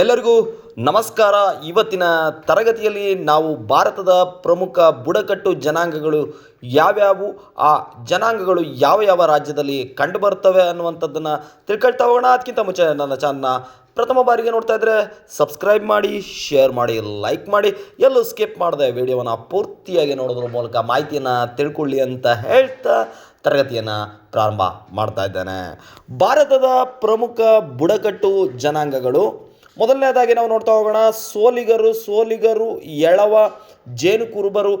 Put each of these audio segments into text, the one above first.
ಎಲ್ಲರಿಗೂ ನಮಸ್ಕಾರ. ಇವತ್ತಿನ ತರಗತಿಯಲ್ಲಿ ನಾವು ಭಾರತದ ಪ್ರಮುಖ ಬುಡಕಟ್ಟು ಜನಾಂಗಗಳು ಯಾವ್ಯಾವು? ಆ ಜನಾಂಗಗಳು ಯಾವ ಯಾವ ರಾಜ್ಯದಲ್ಲಿ ಕಂಡುಬರ್ತವೆ ಅನ್ನುವಂಥದ್ದನ್ನು ತಿಳ್ಕೊಳ್ತಾ ಹೋಗೋಣ. ಅದಕ್ಕಿಂತ ಮುಂಚೆ ನನ್ನ ಚಾನಲ್ನ ಪ್ರಥಮ ಬಾರಿಗೆ ನೋಡ್ತಾ ಇದ್ದರೆ ಸಬ್ಸ್ಕ್ರೈಬ್ ಮಾಡಿ, ಶೇರ್ ಮಾಡಿ, ಲೈಕ್ ಮಾಡಿ. ಎಲ್ಲೂ ಸ್ಕಿಪ್ ಮಾಡದೆ ವಿಡಿಯೋವನ್ನು ಪೂರ್ತಿಯಾಗಿ ನೋಡೋದ್ರ ಮೂಲಕ ಮಾಹಿತಿಯನ್ನು ತಿಳ್ಕೊಳ್ಳಿ ಅಂತ ಹೇಳ್ತಾ ತರಗತಿಯನ್ನು ಪ್ರಾರಂಭ ಮಾಡ್ತಾ ಇದ್ದೇನೆ. ಭಾರತದ ಪ್ರಮುಖ ಬುಡಕಟ್ಟು ಜನಾಂಗಗಳು ಮೊದಲನೇದಾಗಿ ನಾವು ನೋಡ್ತಾ ಹೋಗೋಣ. ಸೋಲಿಗರು ಸೋಲಿಗರು, ಎಳವ ಜೇನು ಕುರುಬರು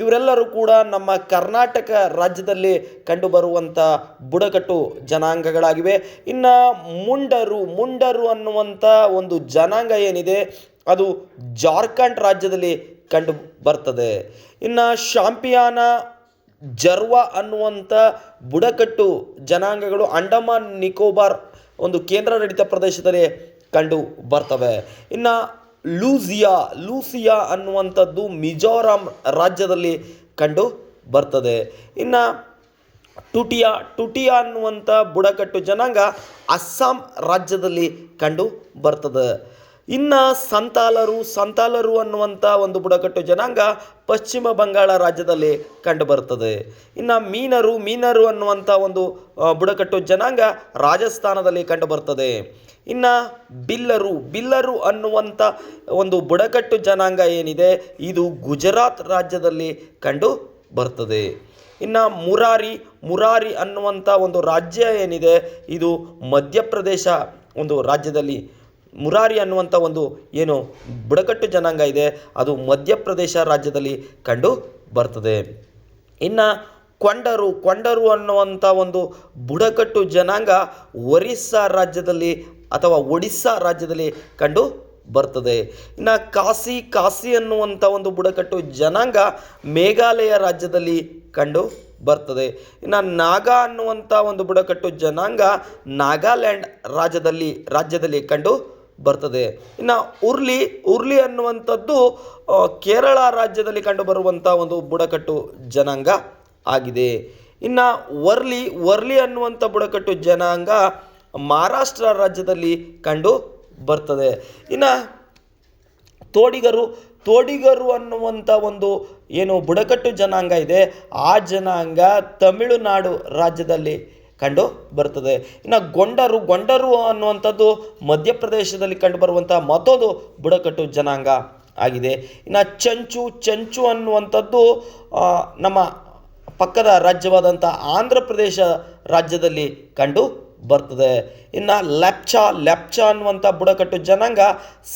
ಇವರೆಲ್ಲರೂ ಕೂಡ ನಮ್ಮ ಕರ್ನಾಟಕ ರಾಜ್ಯದಲ್ಲಿ ಕಂಡುಬರುವಂಥ ಬುಡಕಟ್ಟು ಜನಾಂಗಗಳಾಗಿವೆ. ಇನ್ನು ಮುಂಡರು ಮುಂಡರು ಅನ್ನುವಂಥ ಒಂದು ಜನಾಂಗ ಏನಿದೆ, ಅದು ಜಾರ್ಖಂಡ್ ರಾಜ್ಯದಲ್ಲಿ ಕಂಡು ಬರ್ತದೆ ಇನ್ನು ಶಾಂಪಿಯಾನ, ಜರ್ವ ಅನ್ನುವಂಥ ಬುಡಕಟ್ಟು ಜನಾಂಗಗಳು, ಅಂಡಮಾನ್, ನಿಕೋಬಾರ್ ಒಂದು ಕೇಂದ್ರಾಡಳಿತ ಪ್ರದೇಶದಲ್ಲಿ ಕಂಡು ಬರ್ತವೆ. ಇನ್ನು ಲೂಸಿಯಾ ಲೂಸಿಯಾ ಅನ್ನುವಂಥದ್ದು ಮಿಜೋರಾಂ ರಾಜ್ಯದಲ್ಲಿ ಕಂಡು ಬರ್ತದೆ. ಇನ್ನು ಟುಟಿಯಾ ಟುಟಿಯಾ ಅನ್ನುವಂಥ ಬುಡಕಟ್ಟು ಜನಾಂಗ ಅಸ್ಸಾಂ ರಾಜ್ಯದಲ್ಲಿ ಕಂಡು ಬರ್ತದೆ. ಇನ್ನು ಸಂತಾಲರು ಸಂತಾಲರು ಅನ್ನುವಂಥ ಒಂದು ಬುಡಕಟ್ಟು ಜನಾಂಗ ಪಶ್ಚಿಮ ಬಂಗಾಳ ರಾಜ್ಯದಲ್ಲಿ ಕಂಡು ಬರ್ತದೆ ಇನ್ನು ಮೀನರು ಮೀನರು ಅನ್ನುವಂಥ ಒಂದು ಬುಡಕಟ್ಟು ಜನಾಂಗ ರಾಜಸ್ಥಾನದಲ್ಲಿ ಕಂಡು ಬರ್ತದೆ ಇನ್ನು ಬಿಲ್ಲರು ಬಿಲ್ಲರು ಅನ್ನುವಂಥ ಒಂದು ಬುಡಕಟ್ಟು ಜನಾಂಗ ಏನಿದೆ, ಇದು ಗುಜರಾತ್ ರಾಜ್ಯದಲ್ಲಿ ಕಂಡು ಬರ್ತದೆ ಇನ್ನು ಮುರಾರಿ ಮುರಾರಿ ಅನ್ನುವಂಥ ಒಂದು ರಾಜ್ಯ ಏನಿದೆ, ಇದು ಮಧ್ಯಪ್ರದೇಶ ಒಂದು ರಾಜ್ಯದಲ್ಲಿ ಮುರಾರಿ ಅನ್ನುವಂಥ ಒಂದು ಏನು ಬುಡಕಟ್ಟು ಜನಾಂಗ ಇದೆ, ಅದು ಮಧ್ಯಪ್ರದೇಶ ರಾಜ್ಯದಲ್ಲಿ ಕಂಡು ಬರ್ತದೆ. ಇನ್ನು ಕೊಂಡರು ಕೊಂಡರು ಅನ್ನುವಂಥ ಒಂದು ಬುಡಕಟ್ಟು ಜನಾಂಗ ಒರಿಸ್ಸಾ ರಾಜ್ಯದಲ್ಲಿ ಅಥವಾ ಒಡಿಸ್ಸಾ ರಾಜ್ಯದಲ್ಲಿ ಕಂಡು ಬರ್ತದೆ. ಇನ್ನು ಕಾಸಿ ಕಾಸಿ ಅನ್ನುವಂಥ ಒಂದು ಬುಡಕಟ್ಟು ಜನಾಂಗ ಮೇಘಾಲಯ ರಾಜ್ಯದಲ್ಲಿ ಕಂಡು ಬರ್ತದೆ. ಇನ್ನು ನಾಗಾ ಅನ್ನುವಂಥ ಒಂದು ಬುಡಕಟ್ಟು ಜನಾಂಗ ನಾಗಾಲ್ಯಾಂಡ್ ರಾಜ್ಯದಲ್ಲಿ ರಾಜ್ಯದಲ್ಲಿ ಕಂಡು ಬರ್ತದೆ. ಇನ್ನು ಉರ್ಲಿ ಉರ್ಲಿ ಅನ್ನುವಂಥದ್ದು ಕೇರಳ ರಾಜ್ಯದಲ್ಲಿ ಕಂಡುಬರುವಂಥ ಒಂದು ಬುಡಕಟ್ಟು ಜನಾಂಗ ಆಗಿದೆ. ಇನ್ನು ವರ್ಲಿ ವರ್ಲಿ ಅನ್ನುವಂಥ ಬುಡಕಟ್ಟು ಜನಾಂಗ ಮಹಾರಾಷ್ಟ್ರ ರಾಜ್ಯದಲ್ಲಿ ಕಂಡು ಬರ್ತದೆ. ಇನ್ನು ತೋಡಿಗರು ತೋಡಿಗರು ಅನ್ನುವಂಥ ಒಂದು ಏನು ಬುಡಕಟ್ಟು ಜನಾಂಗ ಇದೆ, ಆ ಜನಾಂಗ ತಮಿಳುನಾಡು ರಾಜ್ಯದಲ್ಲಿ ಕಂಡು ಬರ್ತದೆ ಇನ್ನು ಗೊಂಡರು ಗೊಂಡರು ಅನ್ನುವಂಥದ್ದು ಮಧ್ಯಪ್ರದೇಶದಲ್ಲಿ ಕಂಡುಬರುವಂಥ ಮತ್ತೊಂದು ಬುಡಕಟ್ಟು ಜನಾಂಗ ಆಗಿದೆ. ಇನ್ನು ಚಂಚು ಚಂಚು ಅನ್ನುವಂಥದ್ದು ನಮ್ಮ ಪಕ್ಕದ ರಾಜ್ಯವಾದಂಥ ಆಂಧ್ರ ಪ್ರದೇಶ ರಾಜ್ಯದಲ್ಲಿ ಕಂಡು ಬರ್ತದೆ. ಇನ್ನು ಲೆಪ್ಚಾ ಲೆಪ್ಚಾ ಅನ್ನುವಂಥ ಬುಡಕಟ್ಟು ಜನಾಂಗ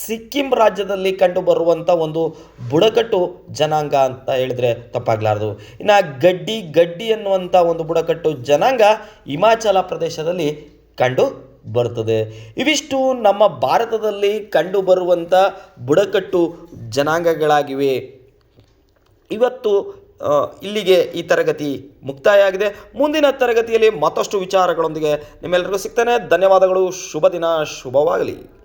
ಸಿಕ್ಕಿಂ ರಾಜ್ಯದಲ್ಲಿ ಕಂಡು ಬರುವಂಥ ಒಂದು ಬುಡಕಟ್ಟು ಜನಾಂಗ ಅಂತ ಹೇಳಿದರೆ ತಪ್ಪಾಗಲಾರದು. ಇನ್ನು ಗಡ್ಡಿ ಗಡ್ಡಿ ಅನ್ನುವಂಥ ಒಂದು ಬುಡಕಟ್ಟು ಜನಾಂಗ ಹಿಮಾಚಲ ಪ್ರದೇಶದಲ್ಲಿ ಕಂಡು ಬರ್ತದೆ. ಇವಿಷ್ಟು ನಮ್ಮ ಭಾರತದಲ್ಲಿ ಕಂಡುಬರುವಂಥ ಬುಡಕಟ್ಟು ಜನಾಂಗಗಳಾಗಿವೆ. ಇವತ್ತು ಇಲ್ಲಿಗೆ ಈ ತರಗತಿ ಮುಕ್ತಾಯ ಆಗಿದೆ ಮುಂದಿನ ತರಗತಿಯಲ್ಲಿ ಮತ್ತಷ್ಟು ವಿಚಾರಗಳೊಂದಿಗೆ ನಿಮ್ಮೆಲ್ಲರಿಗೂ ಸಿಗ್ತೇನೆ. ಧನ್ಯವಾದಗಳು. ಶುಭ ದಿನ. ಶುಭವಾಗಲಿ.